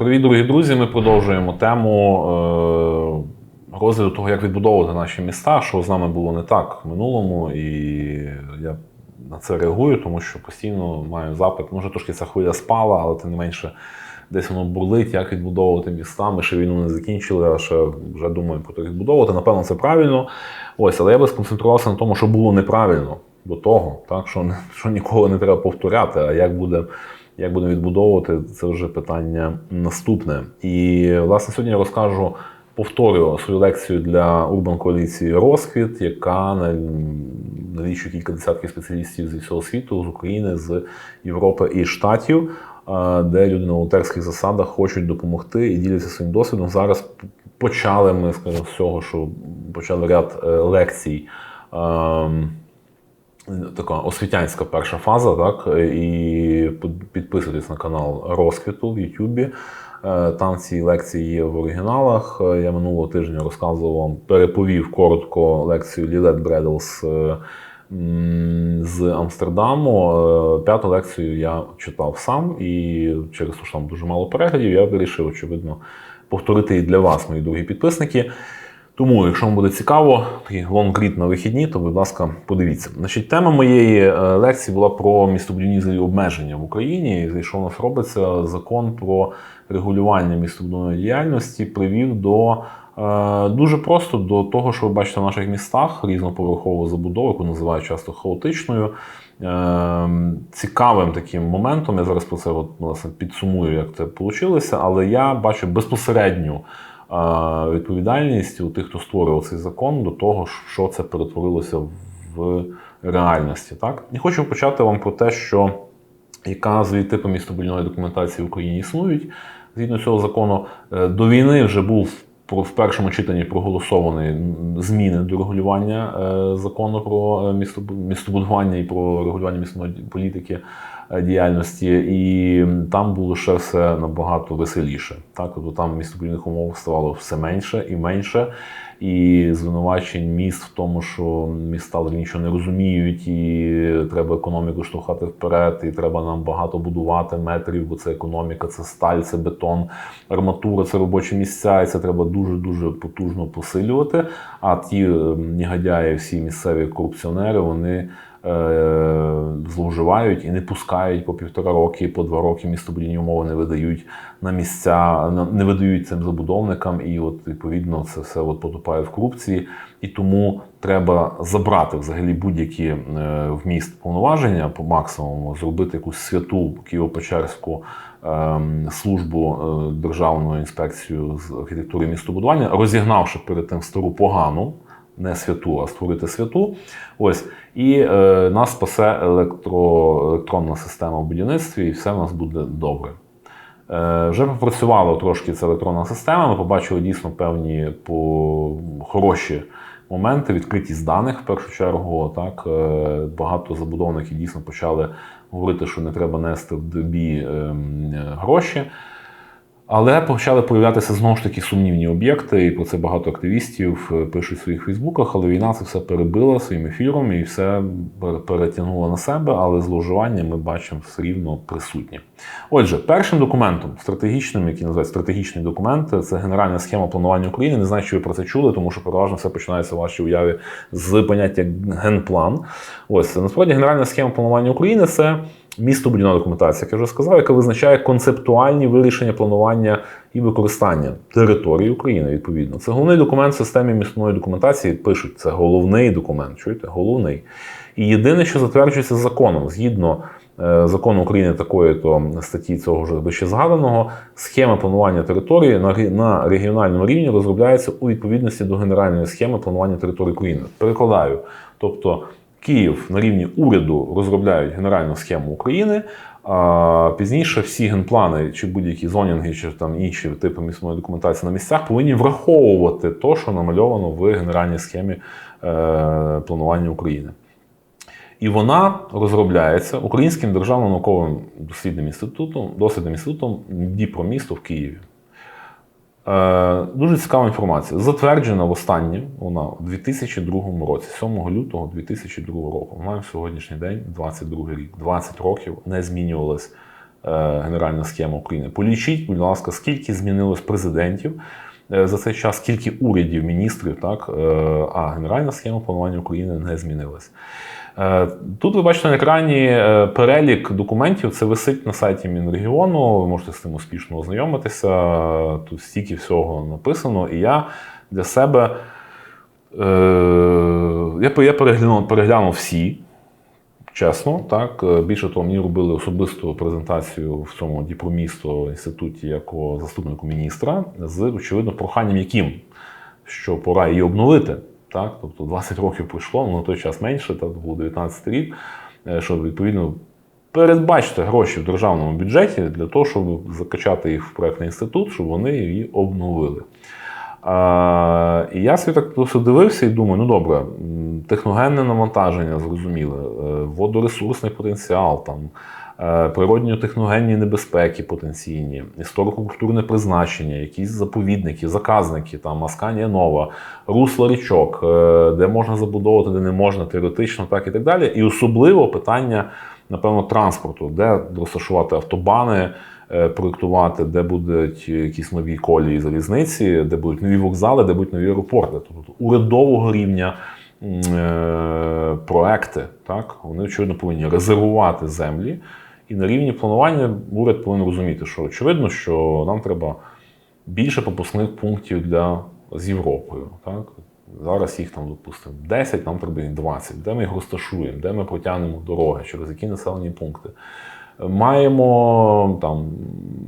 Привіт, дорогі друзі. Ми продовжуємо тему е, розгляду того, як відбудовувати наші міста, що з нами було не так в минулому, і я на це реагую, тому що постійно маю запит. Може, трошки ця хвиля спала, але тим не менше десь воно бурлить, як відбудовувати міста. Ми ще війну не закінчили, а ще вже думаємо про те, як відбудовувати. Напевно, це правильно. Ось, але я би сконцентрувався на тому, що було неправильно до того, так що, що ніколи не треба повторяти, а як буде. Як будемо відбудовувати, це вже питання наступне. І власне сьогодні я розкажу, повторю свою лекцію для Урбан коаліції Розквіт, яка налічує кілька десятків спеціалістів з всього світу, з України, з Європи і Штатів, де люди на волонтерських засадах хочуть допомогти і діляться своїм досвідом. Зараз почали ми, скажімо, з цього, що почали ряд е, лекцій. Така освітянська перша фаза, так? І підписуйтесь на канал Розквіту в Ютубі. Е, Там ці лекції є в оригіналах. Е, Я минулого тижня розказував вам, переповів коротко лекцію Лілет Бредлс е, з Амстердаму. П'яту лекцію я читав сам, і через те, що там дуже мало переглядів, я вирішив, очевидно, повторити і для вас, мої дорогі підписники. Тому, якщо вам буде цікаво, такий лонгрід на вихідні, то, будь ласка, подивіться. Значить, тема моєї е, лекції була про містобудівні обмеження в Україні. І що у нас робиться? Закон про регулювання містобудівної діяльності привів до е, дуже просто до того, що ви бачите в наших містах різноповерхову забудову, яку називають часто хаотичною. Е, Цікавим таким моментом, я зараз про це от, власне, підсумую, як це вийшло, але я бачу безпосередню відповідальність у тих, хто створював цей закон, до того, що це перетворилося в реальності. Так? І хочу почати вам про те, що яка з типи містобудівної документації в Україні існують. Згідно цього закону, е, до війни вже був в першому читанні проголосовані зміни до регулювання е, закону про е, містобудування і про регулювання містобудівної політики діяльності, і там було ще все набагато веселіше. Так, тобто там містобудівних умов ставало все менше і менше. І звинувачень міст в тому, що міста взагалі нічого не розуміють, і треба економіку штовхати вперед, і треба нам багато будувати метрів, бо це економіка, це сталь, це бетон, арматура, це робочі місця, і це треба дуже дуже потужно посилювати. А ті е, негодяї, всі місцеві корупціонери, вони е, зловживають і не пускають по півтора роки, по два роки містобудівні умови не видають на місця, не видають цим забудовникам, і от відповідно це все от потопає в корупції. І тому треба забрати взагалі будь-які е, в міст повноваження по максимуму, зробити якусь святу Києво-Печерську ем, службу е, Державну інспекцію з архітектури містобудування, розігнавши перед тим стару погану. Не святу, а створити святу. Ось і е, нас спасе електро, електронна система в будівництві, і все в нас буде добре. Е, вже попрацювала трошки ця електронна система. Ми побачили дійсно певні по хороші моменти, відкритість даних в першу чергу. Так е, багато забудовників дійсно почали говорити, що не треба нести в ДБІ ем, гроші. Але почали появлятися знову ж таки сумнівні об'єкти, і про це багато активістів е, пишуть в своїх Фейсбуках. Але війна це все перебила своїм ефіром і все пере- перетягнула на себе, але зловживання ми бачимо все рівно присутні. Отже, першим документом стратегічним, який називають стратегічний документ, це генеральна схема планування України. Не знаю, чи ви про це чули, тому що переважно все починається в вашій уяві з поняття генплан. Ось насправді генеральна схема планування України це містобудівна документація, як я вже сказав, яка визначає концептуальні вирішення планування і використання території України. Відповідно, це головний документ в системі містобудівної документації. Пишуть це головний документ. Чуєте, головний. І єдине, що затверджується законом, згідно е, закону України такої то статті цього вже вище згаданого, схема планування території на регіональному рівні розробляється у відповідності до генеральної схеми планування території України. Перекладаю, тобто. Київ на рівні уряду розробляють генеральну схему України. Пізніше всі генплани, чи будь-які зонінги, чи там інші типи місцевої документації на місцях повинні враховувати те, що намальовано в генеральній схемі е, планування України. І вона розробляється Українським державним науковим дослідним інститутом, дослідним інститутом Дніпромісто в Києві. Е, дуже цікава інформація. Затверджена востаннє вона у 2002 році, 7 лютого 2002 року. Маємо сьогоднішній день, 22 рік, 20 років не змінювалась е, генеральна схема України. Полічіть, будь ласка, скільки змінилось президентів е, за цей час, скільки урядів, міністрів, так, е, а генеральна схема планування України не змінилась. Е, Тут ви бачите на екрані е, перелік документів. Це висить на сайті Мінрегіону. Ви можете з цим успішно ознайомитися. Тут стільки всього написано. І я для себе е, я, переглянув, переглянув всі. Чесно, так. Більше того, мені робили особисту презентацію в цьому Діпромісто інституті як заступнику міністра з очевидно проханням яким, що пора її обновити. Так? Тобто 20 років пройшло, ну на той час менше, так був 19 рік, е, що відповідно передбачити гроші в державному бюджеті для того, щоб закачати їх в проектний інститут, щоб вони її обновили. А, і я собі так просто дивився і думаю, ну добре, техногенне навантаження зрозуміле, е, водоресурсний потенціал, там, е, природньо-техногенні небезпеки потенційні, історико-культурне призначення, якісь заповідники, заказники, там, Асканія Нова, русло річок, е, де можна забудовувати, де не можна, теоретично, так і так далі. І особливо питання, напевно, транспорту, де розташувати автобани, е, проєктувати, де будуть якісь нові колії залізниці, де будуть нові вокзали, де будуть нові аеропорти. Тобто урядового рівня е, проекти, так, вони очевидно повинні резервувати землі. І на рівні планування уряд повинен розуміти, що очевидно, що нам треба більше пропускних пунктів для з Європою. Так? Зараз їх там, допустимо, 10, нам треба їх 20. Де ми їх розташуємо, де ми протягнемо дороги, через які населені пункти. Маємо там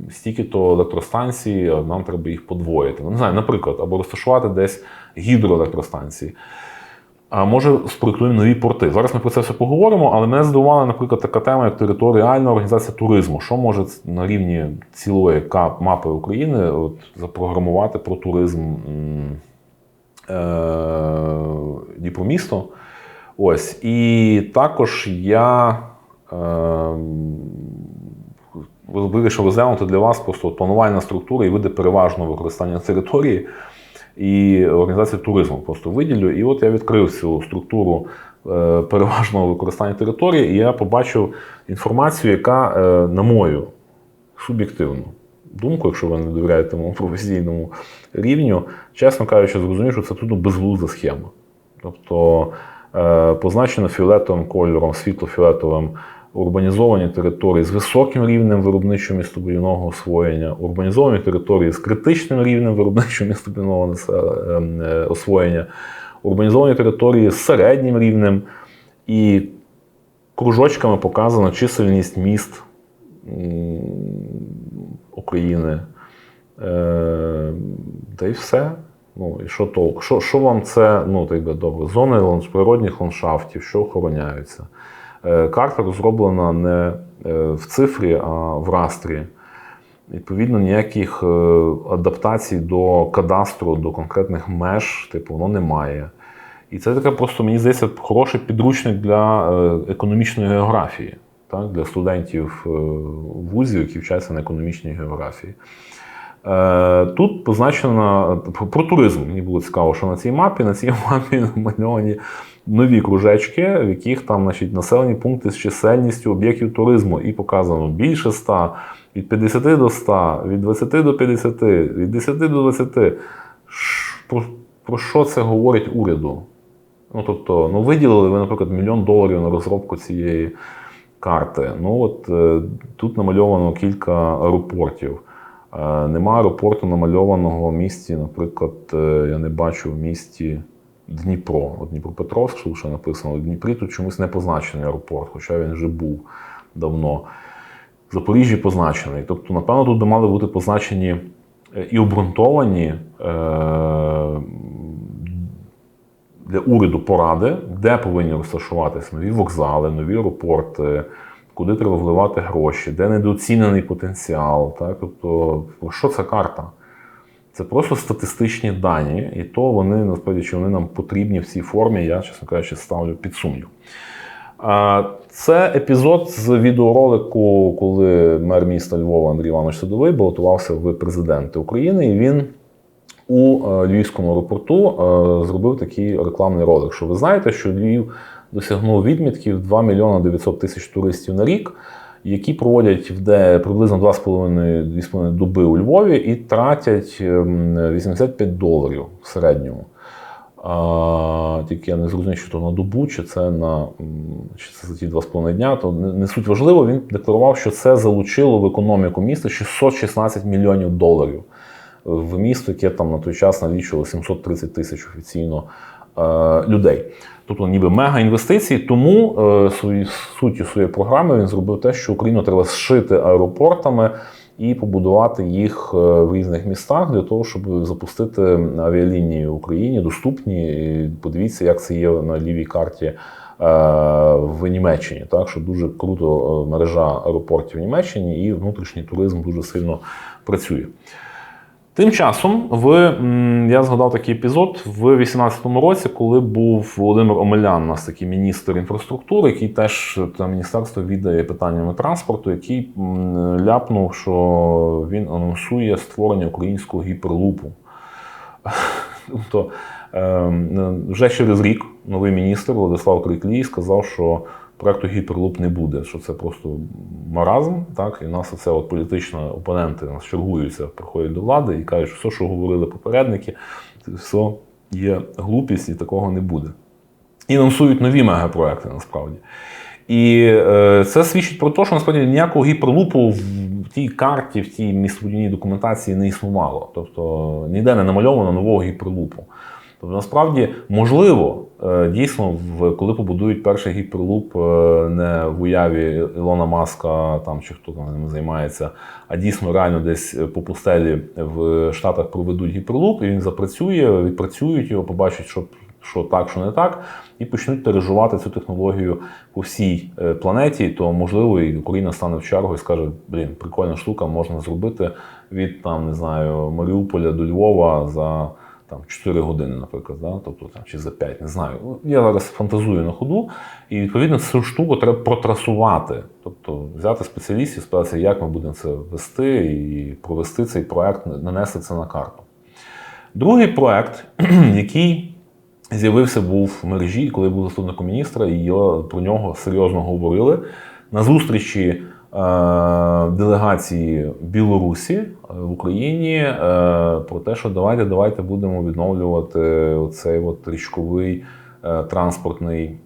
стільки-то електростанцій, нам треба їх подвоїти. Ну, не знаю, наприклад, або розташувати десь гідроелектростанції. А може спроектуємо нові порти. Зараз ми про це все поговоримо, але мене здивувала, наприклад, така тема, як територіальна організація туризму. Що може на рівні цілої мапи України от, запрограмувати про туризм е, Дніпромісто? Ось. І також я е, вирішив розглянути для вас просто планувальна структура і види переважного використання території і організації туризму. Просто виділю. І от я відкрив цю структуру е, переважного використання території, і я побачив інформацію, яка, е, на мою суб'єктивну думку, якщо ви не довіряєте моєму професійному рівню, чесно кажучи, зрозумів, що це тут безглузда схема. Тобто е, позначено фіолетовим кольором, світло-фіолетовим урбанізовані території з високим рівнем виробничого містобудівного освоєння, урбанізовані території з критичним рівнем виробничого містобудівного ем, е, освоєння, урбанізовані території з середнім рівнем і кружочками показано чисельність міст України. Е, Та й все. Ну, і що толку? Що, що вам це, ну, так би добре, зони природних ландшафтів, що охороняються? Е, Карта розроблена не е, в цифрі, а в растрі. Відповідно, ніяких е, адаптацій до кадастру, до конкретних меж, типу, воно немає. І це таке просто, мені здається, хороший підручник для економічної географії, так, для студентів вузів, які вчаться на економічній географії. Тут позначено про туризм. Мені було цікаво, що на цій мапі, на цій мапі намальовані нові кружечки, в яких там значить, населені пункти з чисельністю об'єктів туризму, і показано більше 100, від 50 до 100, від 20 до 50, від 10 до 20. Про, про що це говорить уряду? Ну, тобто, ну, виділили ви, наприклад, мільйон доларів на розробку цієї карти. Ну, от е, тут намальовано кілька аеропортів. Е, Нема аеропорту намальованого в місті, наприклад, е, я не бачу в місті Дніпро. От Дніпропетровськ, що написано, в Дніпрі тут чомусь не позначений аеропорт, хоча він вже був давно. Запоріжжі позначений. Тобто, напевно, тут мали бути позначені е, і обґрунтовані е, для уряду поради, де повинні розташуватися нові вокзали, нові аеропорти, куди треба вливати гроші, де недооцінений потенціал. Так? Тобто, що ця карта? Це просто статистичні дані, і то вони насправді чи вони нам потрібні в цій формі, я, чесно кажучи, ставлю під сумнів. Це епізод з відеоролику, коли мер міста Львова Андрій Іванович Садовий балотувався в президенти України, і він у е, Львівському аеропорту е, зробив такий рекламний ролик. Що ви знаєте, що Львів досягнув відмітків 2 мільйони 900 тисяч туристів на рік. Які проводять в де приблизно 2,5-2,5 доби у Львові і тратять ем, 85 доларів в середньому. А, тільки я не зрозумів, що то на добу, чи це на чи це за ті 2,5 дня, то не, суть важливо. Він декларував, що це залучило в економіку міста 616 мільйонів доларів в місто, яке там на той час налічувало 730 тисяч офіційно е, людей. Тобто, ніби мега інвестиції. Тому е, суттю своєї програми він зробив те, що Україну треба зшити аеропортами і побудувати їх е, в різних містах для того, щоб запустити авіалінії в Україні доступні. І подивіться, як це є на лівій карті. е, В Німеччині, так що дуже круто е, мережа аеропортів в Німеччині і внутрішній туризм дуже сильно працює. Тим часом, в, я згадав такий епізод в 2018 році, коли був Володимир Омелян, у нас такий міністр інфраструктури, який теж це міністерство віддає питаннями транспорту, який ляпнув, що він анонсує створення українського гіперлупу. Тобто ем, вже через рік новий міністр Владислав Криклій сказав, що проекту гіперлуп не буде, що це просто маразм. Так? І нас оце от політичні опоненти нас чергуються, приходять до влади і кажуть, що все, що говорили попередники, це все є глупість і такого не буде. І анонсують нові мегапроекти насправді. І е, це свідчить про те, що насправді ніякого гіперлупу в тій карті, в тій містобудівній документації не існувало. Тобто ніде не намальовано нового гіперлупу. Тобто, насправді, можливо, дійсно, коли побудують перший гіперлуп е, не в уяві Ілона Маска там, чи хто там ним займається, а дійсно реально десь по пустелі в Штатах проведуть гіперлуп, і він запрацює, відпрацюють його, побачать, що що так, що не так, і почнуть тиражувати цю технологію по всій е, планеті, то можливо і Україна стане в чергу і скаже: блін, прикольна штука, можна зробити від там, не знаю, Маріуполя до Львова за там 4 години, наприклад, да? тобто там чи за 5, не знаю. Ну, Я зараз фантазую на ходу, і відповідно цю штуку треба протрасувати, тобто взяти спеціалістів, спитатися, як ми будемо це вести, і провести цей проект, нанести це на карту. Другий проект, який з'явився був в мережі, коли був заступником міністра, і про нього серйозно говорили. На зустрічі делегації Білорусі е, в Україні е, про те, що давайте, давайте будемо відновлювати оцей от річковий е, транспортний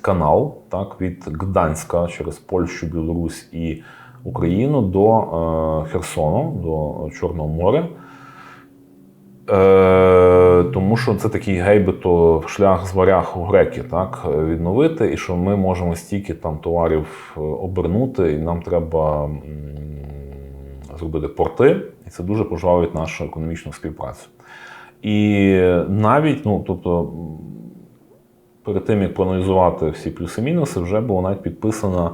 канал так, від Гданська через Польщу, Білорусь і Україну до е, Херсону, до Чорного моря. Е, тому що це такий гейбито шлях з варях у греки, так, відновити, і що ми можемо стільки там товарів е, обернути, і нам треба м, зробити порти, і це дуже пожвавить нашу економічну співпрацю. І навіть, ну тобто, перед тим як проаналізувати всі плюси-мінуси, вже була навіть підписана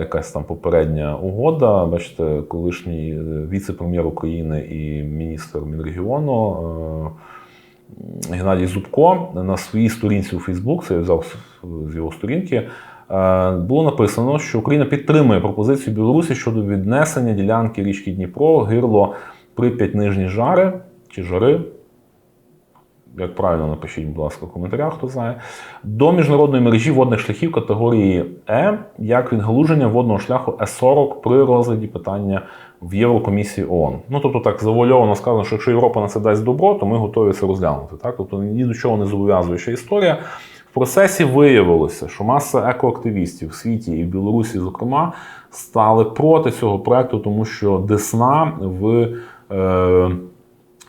якась там попередня угода. Бачите, колишній е, віце-прем'єр України і міністр Мінрегіону е, Геннадій Зубко на своїй сторінці у Фейсбук, це я взяв з- його сторінки. е, Було написано, що Україна підтримує пропозицію Білорусі щодо віднесення ділянки річки Дніпро, гирло Прип'ять Нижні Жари чи Жари, як правильно напишіть, будь ласка, в коментарях, хто знає, до міжнародної мережі водних шляхів категорії Е як відгалуження водного шляху Е40 при розгляді питання в Єврокомісії ООН. Ну тобто так завуальовано сказано, що якщо Європа на це дасть добро, то ми готові це розглянути. Так? Тобто ні до чого не зобов'язуюча історія. В процесі виявилося, що маса екоактивістів в світі і в Білорусі, зокрема, стали проти цього проекту, тому що Десна в. Е,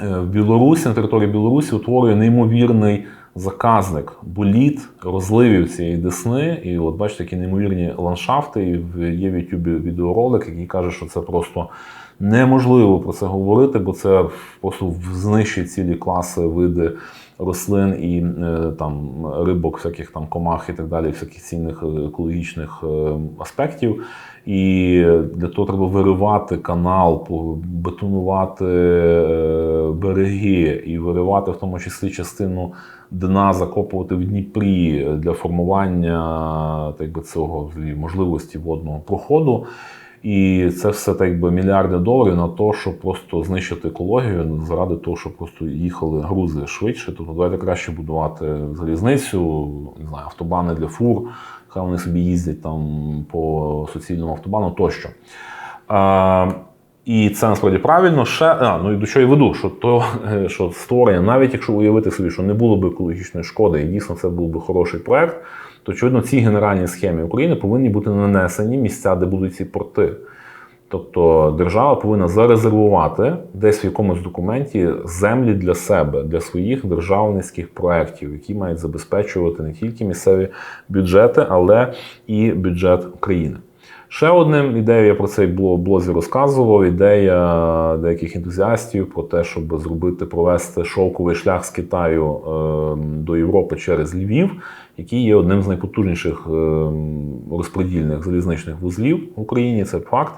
в Білорусі, на території Білорусі утворює неймовірний заказник боліт розливів цієї десни. І от бачите, такі неймовірні ландшафти. І є в Ютубі відеоролик, який каже, що це просто неможливо про це говорити, бо це просто знищить цілі класи, види рослин і е, там рибок, всяких там комах і так далі, всяких цінних е, екологічних е, аспектів. І для того треба виривати канал, бетонувати береги і виривати в тому числі частину дна, закопувати в Дніпрі для формування так би, цього можливості водного проходу. І це все так би мільярди доларів на те, щоб просто знищити екологію заради того, щоб просто їхали грузи швидше. Тобто давайте краще будувати залізницю, не знаю, автобани для фур, хай вони собі їздять там по суцільному автобану тощо. А, і це насправді правильно. Ще а, ну і до чого я веду, що то що створення, навіть якщо уявити собі, що не було б екологічної шкоди, і дійсно це був би хороший проект, то очевидно ці генеральні схеми України повинні бути нанесені місця, де будуть ці порти. Тобто держава повинна зарезервувати десь в якомусь документі землі для себе, для своїх державницьких проєктів, які мають забезпечувати не тільки місцеві бюджети, але і бюджет України. Ще одним ідеєю, я про це в блозі розказував. Ідея деяких ентузіастів про те, щоб зробити провести шовковий шлях з Китаю ем, до Європи через Львів, який є одним з найпотужніших ем, розподільних залізничних вузлів в Україні. Це факт.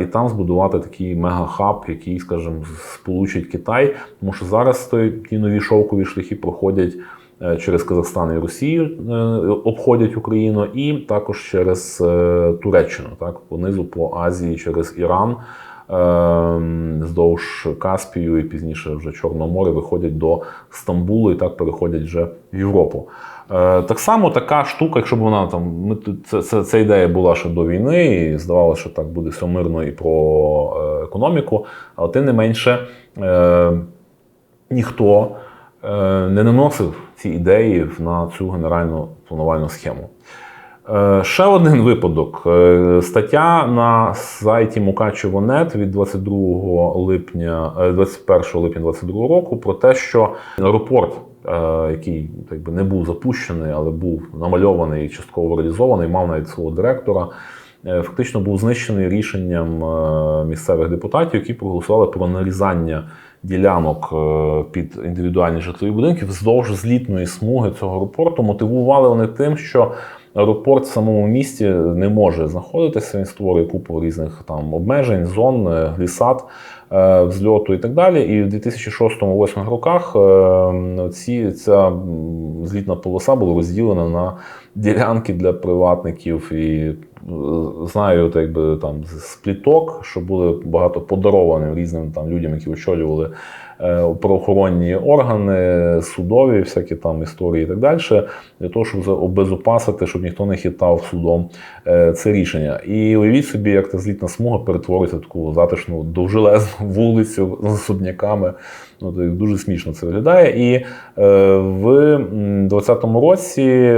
І там збудувати такий мегахаб, який, скажімо, сполучить Китай, тому що зараз ті нові шовкові шляхи проходять. Е, через Казахстан і Росію е, обходять Україну, і також через е, Туреччину, так понизу по Азії, через Іран. Здовж Каспію і пізніше вже Чорного моря виходять до Стамбулу і так переходять вже в Європу. Так само така штука, якщо б вона там ми це, це, ідея була ще до війни, і здавалося, що так буде все мирно і про економіку, але тим не менше ніхто не наносив ці ідеї на цю генеральну планувальну схему. Е, ще один випадок. Е, стаття на сайті Мукачево.нет від 22 липня, 21 е, липня 2022 року про те, що аеропорт, який так би, не був запущений, але був намальований і частково реалізований, мав навіть свого директора. Фактично був знищений рішенням місцевих депутатів, які проголосували про нарізання ділянок е, під індивідуальні житлові будинки вздовж злітної смуги цього аеропорту. Мотивували вони тим, що аеропорт в самому місті не може знаходитися. Він створює купу різних там обмежень, зон, е, глісад е, взльоту і так далі. І в 2006-2008 роках ці, ця злітна полоса була розділена на ділянки для приватників. І знаю, так якби там з пліток, що були багато подаровані різним там людям, які очолювали е, правоохоронні органи, судові, всякі там історії і так далі, для того, щоб обезопасити, щоб ніхто не хитав судом е, це рішення. І уявіть собі, як та злітна смуга перетворюється в таку затишну довжелезну вулицю з судняками. Ну, Дуже смішно це виглядає. І е, в 2020 році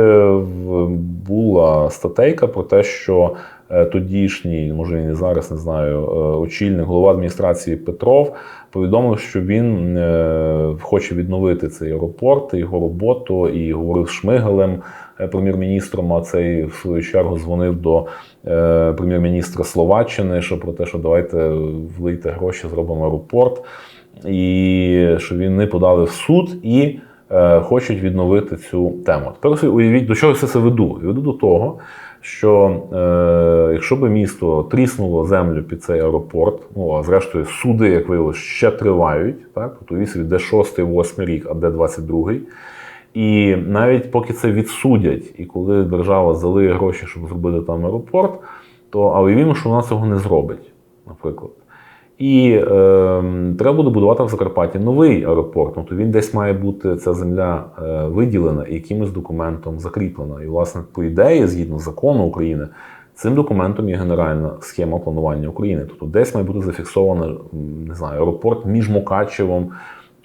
була статейка про те, що е, тодішній, може і зараз не знаю, е, очільник голова адміністрації Петров повідомив, що він е, хоче відновити цей аеропорт, його роботу, і говорив з Шмигалем, прем'єр-міністром. А цей в свою чергу дзвонив до прем'єр-міністра Словаччини, що про те, що давайте влийте гроші, зробимо аеропорт, і що він не подали в суд і. Е, хочуть відновити цю тему. Тепер уявіть, до чого все це веду? Веду до того, що е, якщо би місто тріснуло землю під цей аеропорт, ну а зрештою суди, як виявилось, ще тривають, так, тобто вісить де 6-8 рік, а де 22-й. І навіть поки це відсудять, і коли держава залиє гроші, щоб зробити там аеропорт, то а уявімо, що вона цього не зробить, наприклад. І е, треба буде будувати в Закарпатті новий аеропорт. Тобто він десь має бути ця земля е, виділена і якимось документом закріплена. І, власне, по ідеї, згідно закону України, цим документом є генеральна схема планування України. Тобто, десь має бути зафіксовано не знаю, аеропорт між Мукачевом,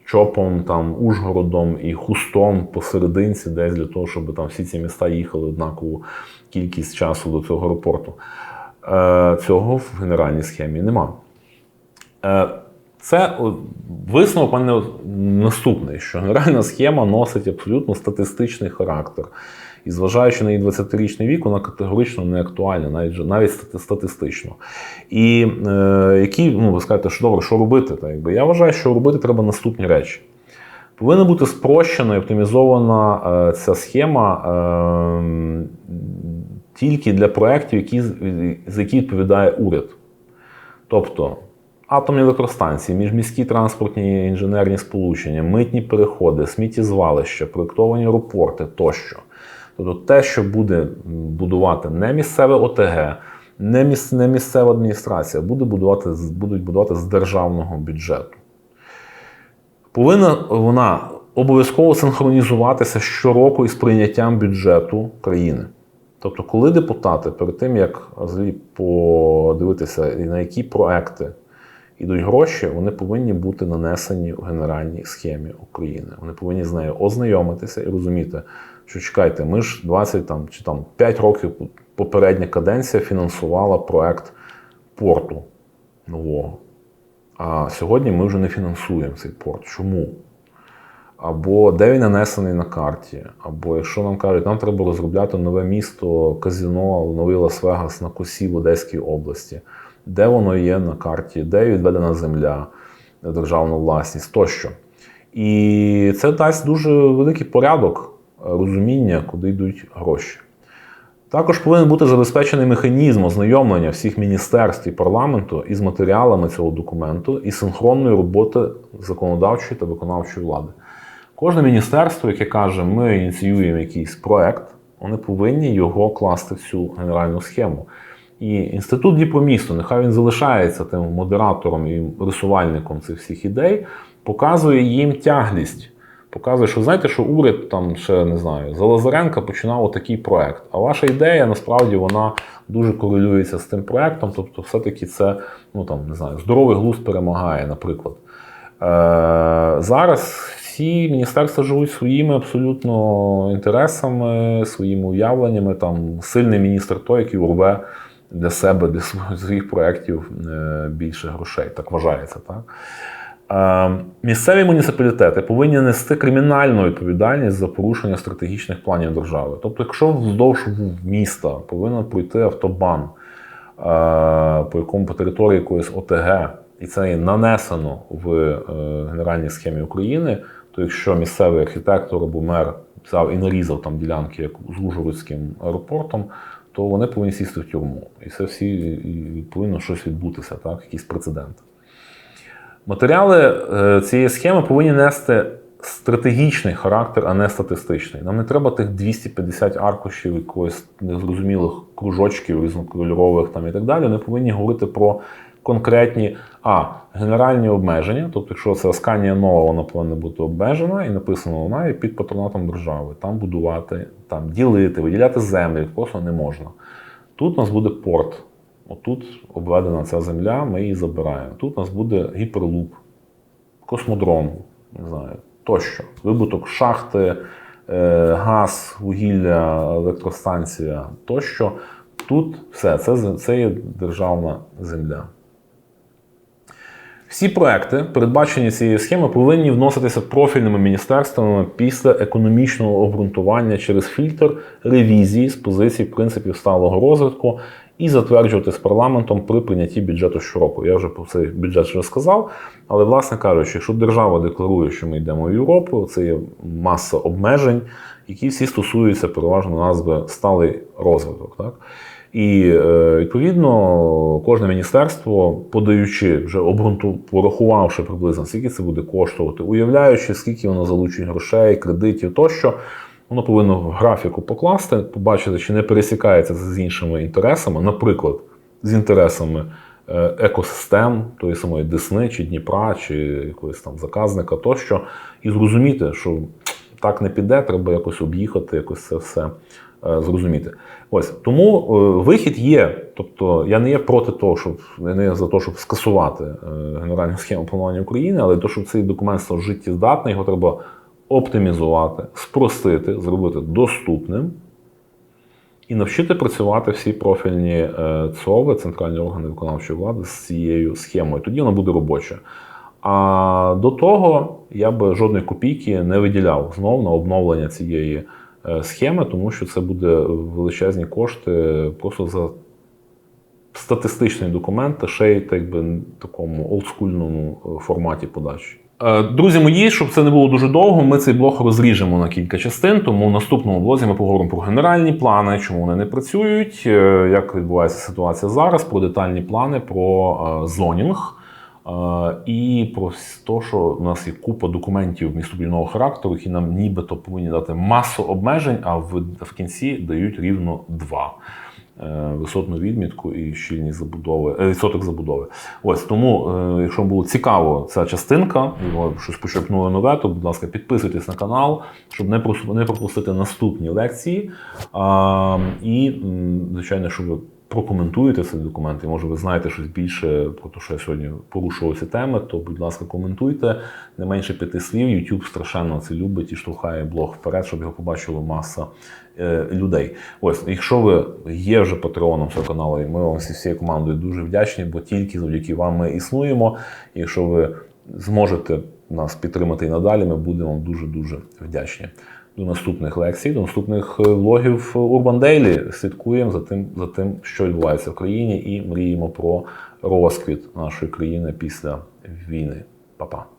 Чопом, там, Ужгородом і Хустом посерединці, десь для того, щоб там всі ці міста їхали однакову кількість часу до цього аеропорту. Е, цього в генеральній схемі немає. Е, це висновок у мене наступний, що генеральна схема носить абсолютно статистичний характер. І зважаючи на її 20-річний вік, вона категорично не актуальна, навіть навіть статистично. І е, які, ну, ви скажете, що добре, що робити? Так, якби? Я вважаю, що робити треба наступні речі. Повинна бути спрощена і оптимізована е, ця схема е, тільки для проєктів, які, за які відповідає уряд. Тобто Атомні електростанції, міжміські транспортні інженерні сполучення, митні переходи, сміттєзвалища, проєктовані аеропорти тощо. Тобто те, що буде будувати не місцеве ОТГ, не, міс, не місцева адміністрація, буде будувати, будуть будувати з державного бюджету. Повинна вона обов'язково синхронізуватися щороку із прийняттям бюджету країни. Тобто, коли депутати перед тим, як подивитися, на які проекти йдуть гроші, вони повинні бути нанесені в генеральній схемі України. Вони повинні з нею ознайомитися і розуміти, що чекайте, ми ж 20 там, чи там 5 років попередня каденція фінансувала проект порту нового. А сьогодні ми вже не фінансуємо цей порт. Чому? Або де він нанесений на карті, або якщо нам кажуть, нам треба розробляти нове місто, казино, новий Лас-Вегас на косі в Одеській області, де воно є на карті, де відведена земля, державна власність тощо. І це дасть дуже великий порядок е, розуміння, куди йдуть гроші. Також повинен бути забезпечений механізм ознайомлення всіх міністерств і парламенту із матеріалами цього документу і синхронної роботи законодавчої та виконавчої влади. Кожне міністерство, яке каже, ми ініціюємо якийсь проект, вони повинні його класти в цю генеральну схему. І інститут Діпромісту, нехай він залишається тим модератором і рисувальником цих всіх ідей, показує їм тяглість. Показує, що знаєте, що уряд там ще не знаю, за Лазаренка починав отакий проект. А ваша ідея насправді вона дуже корелюється з тим проектом. Тобто, все-таки це ну там не знаю, здоровий глузд перемагає, наприклад. Е, зараз всі міністерства живуть своїми абсолютно інтересами, своїми уявленнями. Там сильний міністр той, який урве для себе, для своїх- проєктів е, більше грошей. Так вважається, так? Е, Місцеві муніципалітети повинні нести кримінальну відповідальність за порушення стратегічних планів держави. Тобто, якщо вздовж міста повинен пройти автобан, е, по якому по території якоїсь ОТГ, і це нанесено в генеральній схемі України, то якщо місцевий архітектор або мер взяв і нарізав там ділянки як з Ужгородським аеропортом, то вони повинні сісти в тюрму. І це всі і повинно щось відбутися, так, якийсь прецедент. Матеріали е, цієї схеми повинні нести стратегічний характер, а не статистичний. Нам не треба тих 250 аркушів якоїсь незрозумілих кружочків різнокольорових там і так далі. Вони повинні говорити про конкретні а, генеральні обмеження. Тобто, якщо це Асканія нова, вона повинна бути обмежена і написано вона є під патронатом держави. Там будувати, там ділити, виділяти землі просто не можна. Тут у нас буде порт. Отут обведена ця земля, ми її забираємо. Тут у нас буде гіперлуп, космодром, не знаю, тощо. Вибуток шахти, е, газ, вугілля, електростанція тощо. Тут все, це, це є державна земля. Всі проекти, передбачені цією схемою, повинні вноситися профільними міністерствами після економічного обґрунтування через фільтр ревізії з позицій принципів сталого розвитку і затверджувати з парламентом при прийнятті бюджету щороку. Я вже про цей бюджет вже сказав. Але, власне кажучи, якщо держава декларує, що ми йдемо в Європу, це є маса обмежень, які всі стосуються переважно назви сталий розвиток. Так? І е, відповідно кожне міністерство, подаючи вже обґрунту, порахувавши приблизно, скільки це буде коштувати, уявляючи, скільки воно залучить грошей, кредитів тощо, воно повинно в графіку покласти, побачити, чи не пересікається це з іншими інтересами, наприклад, з інтересами е, екосистем тої самої Десни, чи Дніпра, чи якогось там заказника тощо, і зрозуміти, що так не піде, треба якось об'їхати, якось це все зрозуміти. Ось тому е, вихід є. Тобто я не є проти того, щоб не за те, щоб скасувати е, генеральну схему планування України, але то, щоб цей документ став життєздатний, його треба оптимізувати, спростити, зробити доступним і навчити працювати всі профільні е, ЦОВи, центральні органи виконавчої влади з цією схемою. Тоді вона буде робоча. А до того я би жодної копійки не виділяв знов на обновлення цієї е, схеми, тому що це буде величезні кошти просто за статистичний документ, та ще й так би такому олдскульному е, форматі подачі. Е, Друзі мої, щоб це не було дуже довго, ми цей блог розріжемо на кілька частин. Тому в наступному блозі ми поговоримо про генеральні плани, чому вони не працюють, е, як відбувається ситуація зараз, про детальні плани, про е, зонінг. І про те, що у нас є купа документів містобудівного характеру, які нам нібито повинні дати масу обмежень, а в, в кінці дають рівно два. е, висотну відмітку і щільність забудови, е, відсоток забудови. Ось тому, е, якщо було цікаво ця частинка, щось почерпнули нове, то, будь ласка, підписуйтесь на канал, щоб не пропустити наступні лекції. І, звичайно, щоб прокоментуєте цей документ, і може ви знаєте щось більше про те, що я сьогодні порушував ці теми, то, будь ласка, коментуйте. Не менше п'яти слів. YouTube страшенно це любить і штовхає блог вперед, щоб його побачила маса е, людей. Ось, якщо ви є вже патреоном цього каналу, і ми вам всі всією командою дуже вдячні, бо тільки завдяки вам ми існуємо. І якщо ви зможете нас підтримати і надалі, ми будемо вам дуже дуже вдячні. До наступних лекцій, до наступних е, влогів Urban Daily. Слідкуємо за тим, за тим, що відбувається в країні, і мріємо про розквіт нашої країни після війни. Па-па.